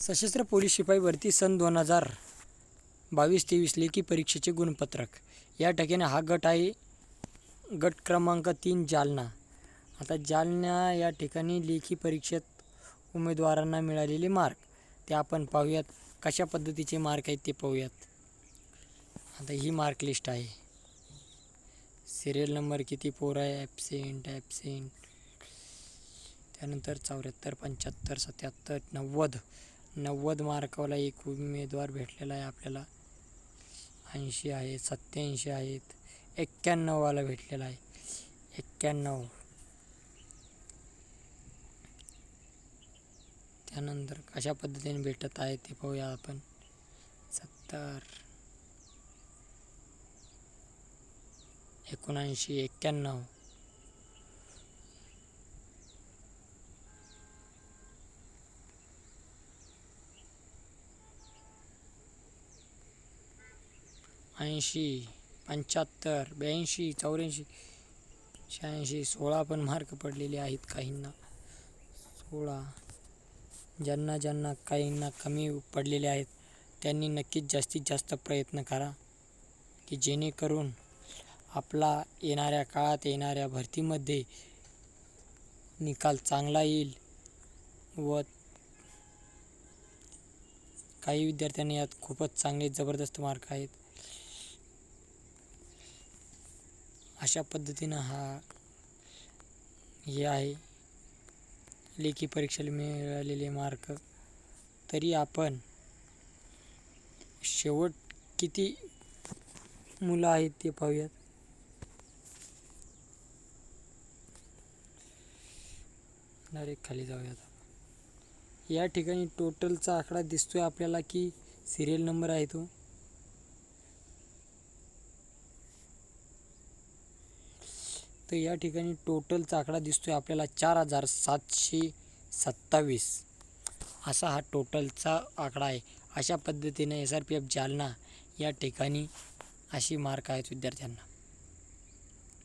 सशस्त्र पोलीस शिपाई भरती सन दोन हजार बावीस तेवीस लेखी परीक्षेचे गुणपत्रक. या ठिकाणी हा गट आहे. गट क्रमांक तीन जालना. आता जालना या ठिकाणी लेखी परीक्षेत उमेदवारांना मिळालेले मार्क. ते आपण पाहूयात. कशा पद्धतीचे मार्क आहेत ते पाहूयात. आता ही मार्क लिस्ट आहे. सिरियल नंबर किती पोर आहे? ॲबसेंट ॲबसेंट त्यानंतर चौऱ्याहत्तर पंच्याहत्तर सत्याहत्तर नव्वद. नव्वद मार्कावाला एक उमेदवार भेटलेला आहे आपल्याला. ऐंशी आहेत सत्याऐंशी आहेत एक्क्याण्णववाला भेटलेला आहे. एक्क्याण्णव. त्यानंतर कशा पद्धतीने भेटत आहे ते पाहूया आपण. सत्तर. एकोणऐंशी एक्क्याण्णव. ऐंशी पंच्याहत्तर ब्याऐंशी चौऱ्याऐंशी शहाऐंशी सोळा पण मार्क पडलेले आहेत काहींना. सोळा ज्यांना ज्यांना काहींना कमी पडलेले आहेत त्यांनी नक्कीच जास्तीत जास्त प्रयत्न करा की जेणेकरून आपला येणाऱ्या काळात येणाऱ्या भरतीमध्ये निकाल चांगला येईल व काही विद्यार्थ्यांनी यात खूपच चांगले जबरदस्त मार्क आहेत. अशा पद्धतीनं हा हे आहे. लेखी परीक्षेला मिळालेले मार्क तरी आपण शेवट किती मुलं आहेत ते पाहूयात. डायरेक्ट खाली जाऊयात या ठिकाणी टोटलचा आकडा दिसतोय आपल्याला की सिरियल नंबर आहे तो. तर या ठिकाणी टोटलचा आकडा दिसतो आहे आपल्याला चार हजार सातशे सत्तावीस. असा हा टोटलचा आकडा आहे. अशा पद्धतीने S R P F Jalna या ठिकाणी अशी मार्क आहेत विद्यार्थ्यांना.